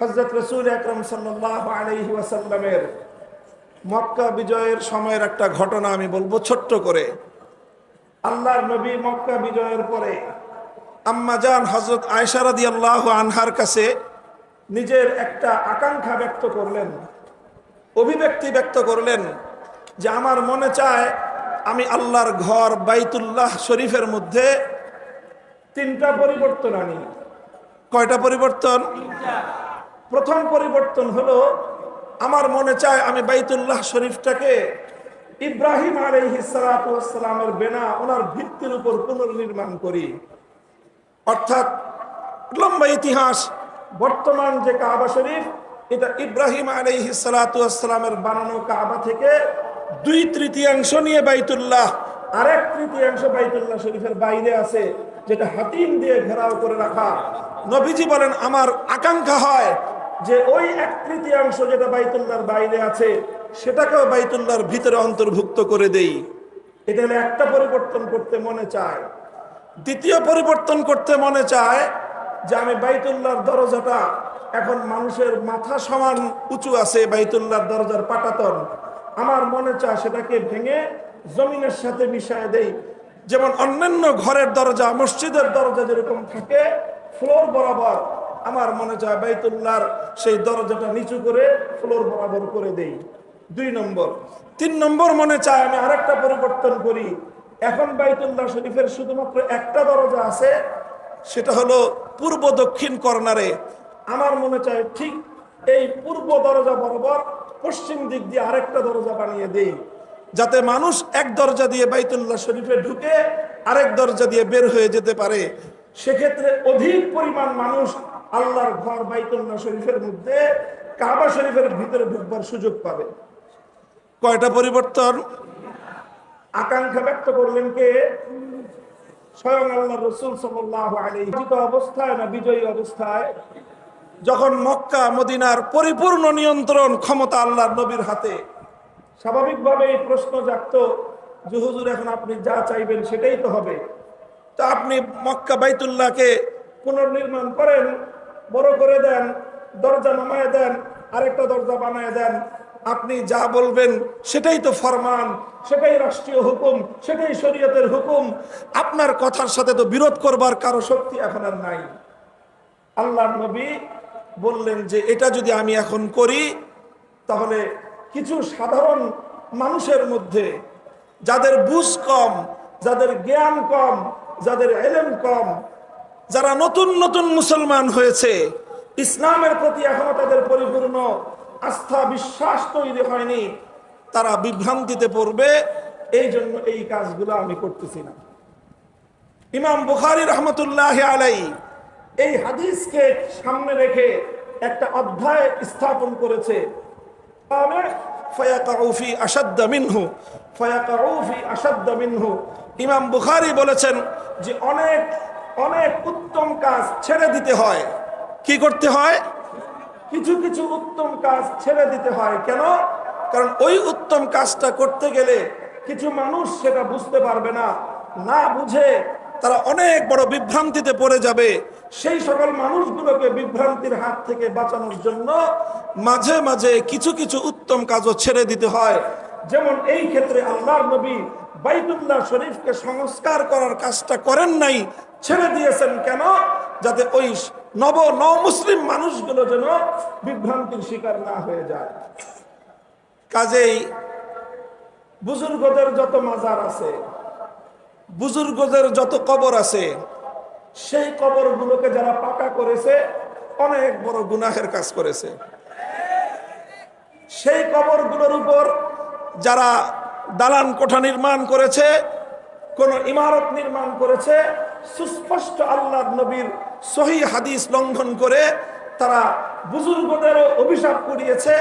হজরত রসুল আকরম সাল্লাহ আলহি ওয়াসাল্লামের মক্কা বিজয়ের সময়ের একটা ঘটনা আমি বলব ছোট্ট করে। আল্লাহর নবী মক্কা বিজয়ের পরে আম্মাজান হজরত আয়সারাদি আল্লাহ আনহার কাছে নিজের একটা আকাঙ্ক্ষা ব্যক্ত করলেন। অভিব্যক্তি ব্যক্ত করলেন যে আমার মনে চায় আমি আল্লাহর ঘর বাইতুল্লাহ শরীফের মধ্যে তিনটা পরিবর্তন আনি। কয়টা পরিবর্তন? প্রথম পরিবর্তন হলো, আমার মনে চায় আমি বাইতুল্লাহ শরীফটাকে ইব্রাহিম আলহিসালামের বেনা ওনার ভিত্তির উপর পুনর্নির্মাণ করি। অর্থাৎ লম্বা ইতিহাস, বর্তমান যে কাবা শরীফ, এটা ইব্রাহিম আলহিসালামের বানানো কাবা থেকে দুই তৃতীয়াংশ নিয়ে বাইতুল্লাহ, আরেক তৃতীয়াংশ বাইতুল্লাহ শরীফের বাইরে আছে, যেটা হাতিম দিয়ে ঘেরাও করে রাখা। নবীজি বলেন, আমার আকাঙ্ক্ষা হয় যে ওই এক তৃতীয়াংশ যেটা বাইতুল্লাহর বাইরে আছে, সেটাকেও বাইতুল্লাহর ভিতরে অন্তর্ভুক্ত করে দেই। এটা একটা পরিবর্তন করতে মনে চায়। দ্বিতীয় পরিবর্তন করতে মনে চায় যে আমি বাইতুল্লার দরজাটা এখন মানুষের মাথা সমান উঁচু আছে, বাইতুল্লাহর দরজার পাটাতন। আমার মনে চায় সেটাকে ভেঙে জমিনের সাথে মিশায় দেই। যেমন অন্যান্য ঘরের দরজা, মসজিদের দরজা যেরকম থাকে, ফ্লোর বরাবর আমার মনে চায় বাইতুল্লাহর সেই দরজাটা নিচু করে ফ্লোর বরাবর করে দেই। দুই নম্বর। তিন নম্বর মনে চায় আমি আরেকটা পরিবর্তন করি। এখন বাইতুল্লাহ শরীফের শুধুমাত্র একটা দরজা আছে, সেটা হলো পূর্ব দক্ষিণ কর্নারে। আমার মনে চায় ঠিক এই পূর্ব দরজা বরাবর পশ্চিম দিক দিয়ে আরেকটা দরজা বানিয়ে দেই। যাতে মানুষ এক দরজা দিয়ে বাইতুল্লাহ শরীফে ঢুকে আরেক দরজা দিয়ে বের হয়ে যেতে পারে। সেক্ষেত্রে অধিক পরিমাণ মানুষ আল্লাহর ঘর বাইতুল্লাহ শরীফের মধ্যে কাবা শরীফের ভিতরে ঢুকবার সুযোগ পাবে। কয়টা পরিবর্তন? আকাঙ্ক্ষা ব্যক্ত করলেন কে? স্বয়ং আল্লাহ রসুল সাল্লাহ আলী অবস্থায় না বিজয়ী অবস্থায়? যখন মক্কা মদিনার পরিপূর্ণ নিয়ন্ত্রণ ক্ষমতা আল্লাহর নবীর হাতে। স্বাভাবিকভাবে এই প্রশ্ন জাগত যে হুজুর এখন আপনি যা চাইবেন সেটাই তো হবে। তা আপনি মক্কা বাইতুল্লাহকে পুনর্নির্মাণ করেন বড় করে দেন, দরজা নামায় দেন, আরেকটা দরজা বানায় দেন। আপনি যা বলবেন সেটাই তো ফরমান, সেটাই রাষ্ট্রীয় হুকুম, সেটাই শরীয়তের হুকুম। আপনার কথার সাথে তো বিরোধ করবার কারও শক্তি এখন আর নাই। আল্লাহ নবী বললেন যে, এটা যদি আমি এখন করি, তাহলে কিছু সাধারণ মানুষের মধ্যে, যাদের বুঝ কম, যাদের জ্ঞান কম, যাদের এলেম কম যারা নতুন নতুন মুসলমান হয়েছে, ইসলামের প্রতি এখনও তাদের পরিপূর্ণ আস্থা, বিশ্বাস তৈরি হয়নি। তারা বিভ্রান্তিতে পড়বে, এই জন্য এই কাজগুলো আমি করতেছি না। ইমাম বুখারি রহমতুল্লাহ আলাই এই হাদিসকে সামনে রেখে একটা অধ্যায় স্থাপন করেছে। ইমাম বুখারি বলেছেন যে অনেক অনেক উত্তম কাজ ছেড়ে দিতে হয়। কি করতে হয়? কিছু কিছু উত্তম কাজ ছেড়ে দিতে হয়। কেন? কারণ ওই উত্তম কাজটা করতে গেলে কিছু মানুষ সেটা বুঝতে পারবে না না বুঝে তারা অনেক বড় বিভ্রান্তিতে পড়ে যাবে। সেই সকল মানুষগুলোকে বিভ্রান্তির হাত থেকে বাঁচানোর জন্য মাঝে মাঝে কিছু কিছু উত্তম কাজও ছেড়ে দিতে হয়। যেমন এই ক্ষেত্রে আল্লাহর নবী বাইতুল্লাহ শরীফকে সংস্কার করার কাজটা করেন নাই, ছেড়ে দিয়েছেন কেন? যাতে ওই নব ন মুসলিম মানুষগুলো যেন বিভ্রান্তির শিকার না হয়ে যায়। কাজেই বুজুর্গদের যত মাজার আছে, বুজুর্গদের যত কবর আছে, সেই কবরগুলোকে যারা পাকা করেছে, অনেক বড় গুনাহের কাজ করেছে। সেই কবরগুলোর উপর যারা দালান কোঠা নির্মাণ করেছে, কোন ইমারত নির্মাণ করেছে, সুস্পষ্ট আল্লাহ নবীর সহি হাদিস লঙ্ঘন করে তারা বুজুর্গদেরও অভিশাপ করিয়েছে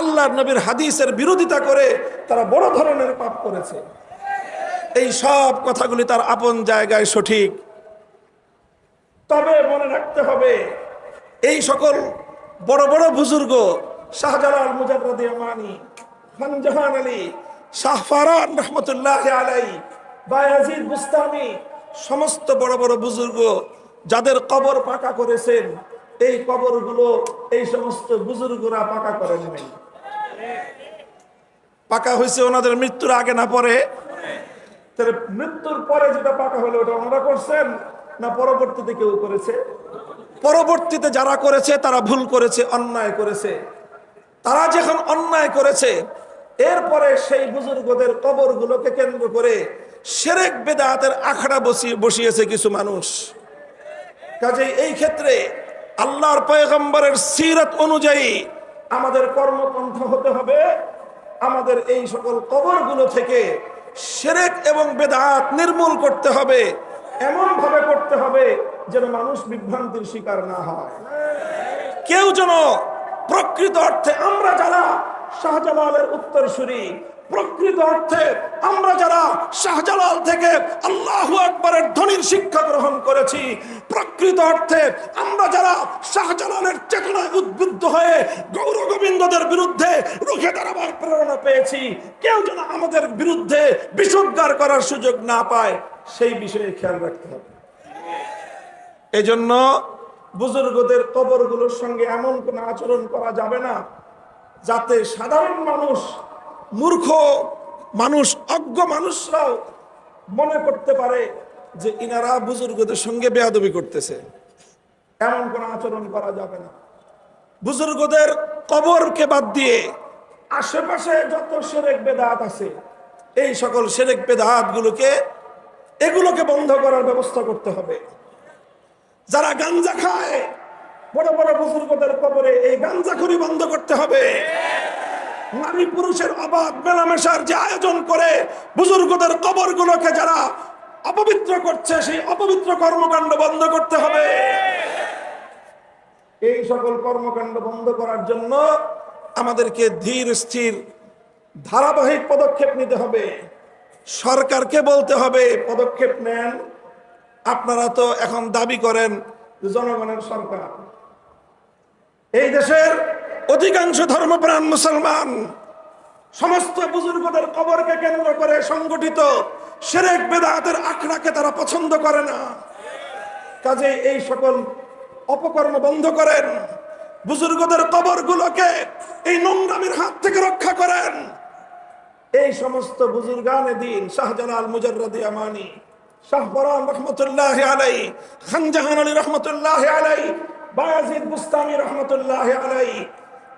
আল্লাহ নবীর হাদিসের বিরোধিতা করে তারা বড় ধরনের পাপ করেছে। এই সব কথাগুলি তার আপন জায়গায় সঠিক। তবে মনে রাখতে হবে, এই সকল বড় বড় বুজুর্গ শাহজালাল মুজাদ্দি মানি খানজাহান আলী শাহফারান রহমতুল্লাহ আলাই বায়াজিদ বুস্তামি, সমস্ত বড় বড় বুজুর্গ যাদের কবর পাকা করেছেন, এই কবরগুলো এই সমস্ত বুজুর্গরা পাকা করে নেবেন। পাকা হয়েছে ওনাদের মৃত্যুর আগে না পরে? মৃত্যুর পরে যেটা পাকা হলো, ওটা ওনারা করছেন না পরবর্তীতে কেউ করেছে? পরবর্তীতে যারা করেছে, তারা ভুল করেছে, অন্যায় করেছে। তারা যখন অন্যায় করেছে এরপরে সেই বুজুর্গদের কবরগুলোকে কেন্দ্র করে সেরেক বেদাতের আখড়া বসিয়ে বসিয়েছে কিছু মানুষ। কাজে এই ক্ষেত্রে আল্লাহর পয়গম্বরের সিরত অনুযায়ী আমাদের কর্মপন্থ হতে হবে। আমাদের এই সকল কবরগুলো থেকে সেরেক এবং বেদাত নির্মূল করতে হবে। এমন ভাবে করতে হবে যেন মানুষ বিভ্রান্তির শিকার না হয়। কেউ যেন প্রকৃত অর্থে আমরা যারা শাহজালালের উত্তরসূরি। প্রকৃত অর্থে আমরা যারা শাহজালাল থেকে আল্লাহ আকবরের ধ্বনির শিক্ষা গ্রহণ করেছি, প্রকৃত অর্থে আমরা যারা শাহজালালের চেতনায় উদ্বুদ্ধ হয়ে গৌর গোবিন্দদের বিরুদ্ধে রুখে দাঁড়াবার প্রেরণা পেয়েছি, কেউ যেন আমাদের বিরুদ্ধে বিশুদ্ধার করার সুযোগ না পায়, সেই বিষয়ে খেয়াল রাখতে হবে। এজন্য বুজুর্গদের কবরগুলোর সঙ্গে এমন কোন আচরণ করা যাবে না যাতে সাধারণ মানুষ, মূর্খ মানুষ, অজ্ঞ মানুষরাও মনে করতে পারে যে ইনারা বুজুর্গদের সঙ্গে বেয়াদবি করতেছে। এমন কোন আচরণ করা যাবে না। বুজুর্গদের কবরকে বাদ দিয়ে আশেপাশে যত সেরেক বেদাত আছে, এই সকল সেরেক বেদাত গুলোকে এগুলোকে বন্ধ করার ব্যবস্থা করতে হবে। যারা গাঞ্জা খায় বড় বড় বুজুর্গদের কবরে এই গাঞ্জাখুরি বন্ধ করতে হবে। নারী পুরুষের অবাধ মেলামেশার যে আয়োজন করে বুজুর্গদের কবরগুলোকে যারা অপবিত্র করছে, সেই অপবিত্র কর্মকাণ্ড বন্ধ করতে হবে। এই সকল কর্মকাণ্ড বন্ধ করার জন্য আমাদেরকে ধীর, স্থির, ধারাবাহিক পদক্ষেপ নিতে হবে। সরকারকে বলতে হবে, পদক্ষেপ নেন। আপনারা তো এখন দাবি করেন, জনগণের সরকার এই দেশের অধিকাংশ ধর্মপ্রাণ মুসলমান সমস্ত বুজুর্গদের কবরকে কেন্দ্র করে সংগঠিত সেরেক বেদাতের আখড়াকে তারা পছন্দ করে না। কাজে এই সকল অপকর্ম বন্ধ করেন। বুজুর্গদের কবরগুলোকে এই নোংরামের হাত থেকে রক্ষা করেন। এই সমস্ত বুজুর্গানে দিন শাহজালাল মুজাররদি আমানি শাহবরান রহমতুল্লাহ আলাই খানজাহান আলী রহমতুল্লাহ আলাই বায়াজিদ বুস্তামি রহমতুল্লাহ আলাই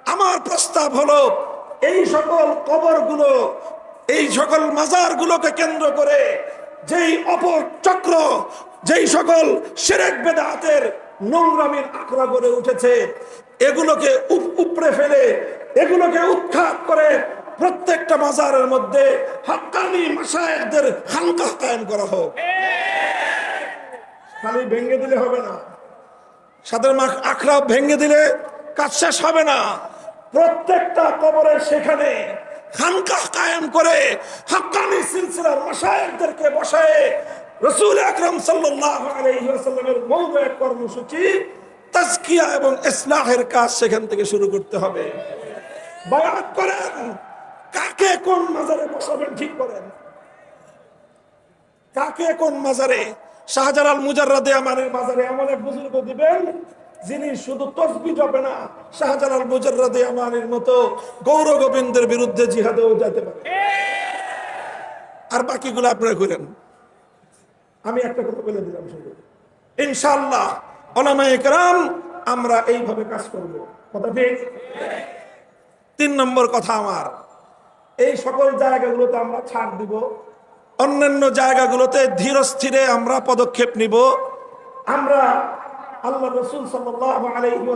আমার প্রস্তাব হলো, এই সকল কবরগুলো, এই সকল মাজারগুলোকে কেন্দ্র করে যেই অপচক্র যেই সকল সেরেক বেদাতের নোংরামির আখড়া গড়ে উঠেছে, এগুলোকে উপ- উপড়ে ফেলে, এগুলোকে উৎখাত করে প্রত্যেকটা মাজারের মধ্যে হাক্কানি মাসায়েকদের খানকাহ কায়েম করা হোক। খালি ভেঙে দিলে হবে না। মাখ আখড়া ভেঙে দিলে কাজ শেষ হবে না। প্রত্যেকটা কবরের সেখানে খানকাহ কায়েম করে হাক্কানি সিলসিলার মাসায়েকদেরকে বসায় রসুল আকরম ওয়াসাল্লামের মৌদ এক কর্মসূচি, তাজকিয়া এবং ইসলাহের কাজ সেখান থেকে শুরু করতে হবে। বায়াত করেন, কাকে কোন মাজারে বসাবেন ঠিক করেন? কাকে কোন মাজারে শাহজালাল মুজাররাদে আমানের মাজারে এমন এক বুজুর্গ দিবেন, যিনি শুধু তসবি জপে না, শাহজালাল মুজাররাদে আমানের মতো গৌর গোবিন্দের বিরুদ্ধে জিহাদেও যেতে পারে। আর বাকিগুলো আপনারা করেন আমি একটা কথা বলে দিলাম শুধু। ইনশাআল্লাহ ওলামা একরাম আমরা এইভাবে কাজ করব। কথা ঠিক? তিন নম্বর কথা আমার, এই সকল জায়গাগুলোতে আমরা ছাড় দিব। অন্যান্য জায়গাগুলোতে ধীর স্থিরে আমরা পদক্ষেপ নিব। আমরা আল্লাহ রসুল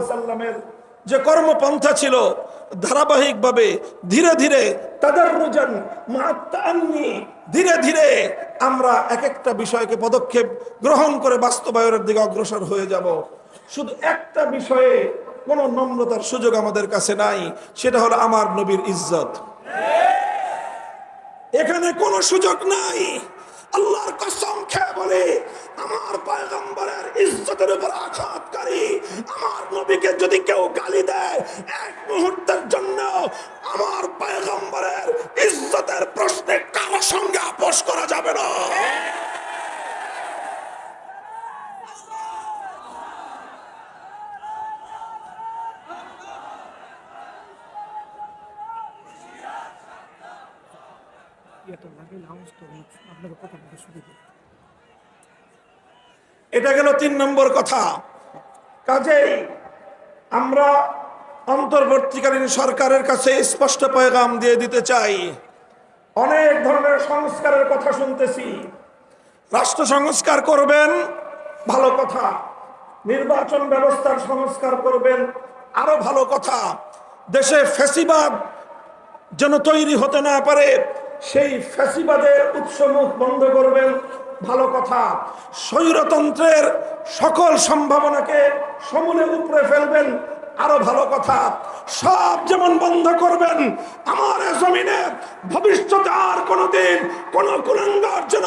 সাল্লামের যে কর্মপন্থা ছিল, ধারাবাহিকভাবে ধীরে ধীরে তাদের ধীরে ধীরে আমরা এক একটা বিষয়কে পদক্ষেপ গ্রহণ করে বাস্তবায়নের দিকে অগ্রসর হয়ে যাব। শুধু একটা বিষয়ে কোনো নম্রতার সুযোগ আমাদের কাছে নাই, সেটা হলো আমার নবীর ইজ্জত। এখানে কোনো সুযোগ নাই। আল্লাহর কসম খেয়ে বলে, আমার পয়গম্বরের ইজ্জতের উপর আঘাতকারী আমার নবীকে যদি কেউ গালি দেয়, এক মুহূর্তের জন্য আমার পয়গম্বরের ইজ্জতের প্রশ্নে কারও সঙ্গে আপোষ করা যাবে না। এটা গেল তিন নম্বর কথা। কাজেই আমরা অন্তর্বর্তীকালীন সরকারের কাছে স্পষ্ট পয়গাম দিয়ে দিতে চাই। অনেক ধরনের সংস্কারের কথা শুনতেছি। রাষ্ট্র সংস্কার করবেন, ভালো কথা। নির্বাচন ব্যবস্থার সংস্কার করবেন, আরও ভালো কথা। দেশে ফেসিবাদ যেন তৈরি হতে না পারে সেই ফ্যাসিবাদের উৎসমুখ বন্ধ করবেন। ভালো কথা, স্বৈরতন্ত্রের সকল সম্ভাবনাকে সমূলে উপরে ফেলবেন। আরও ভালো কথা, সব যেমন বন্ধ করবেন, আমার জমিনে ভবিষ্যতে আর কোনোদিন কোন কুলাঙ্গার যেন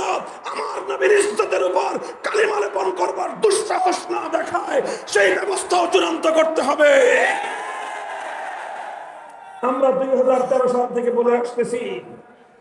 আমার নবীর ইজ্জতের উপর কালিমা লেপন করবার দুঃসাহস না দেখায়, সেই ব্যবস্থাও চূড়ান্ত করতে হবে। আমরা দুই হাজার তেরো সাল থেকে বলে আসতেছি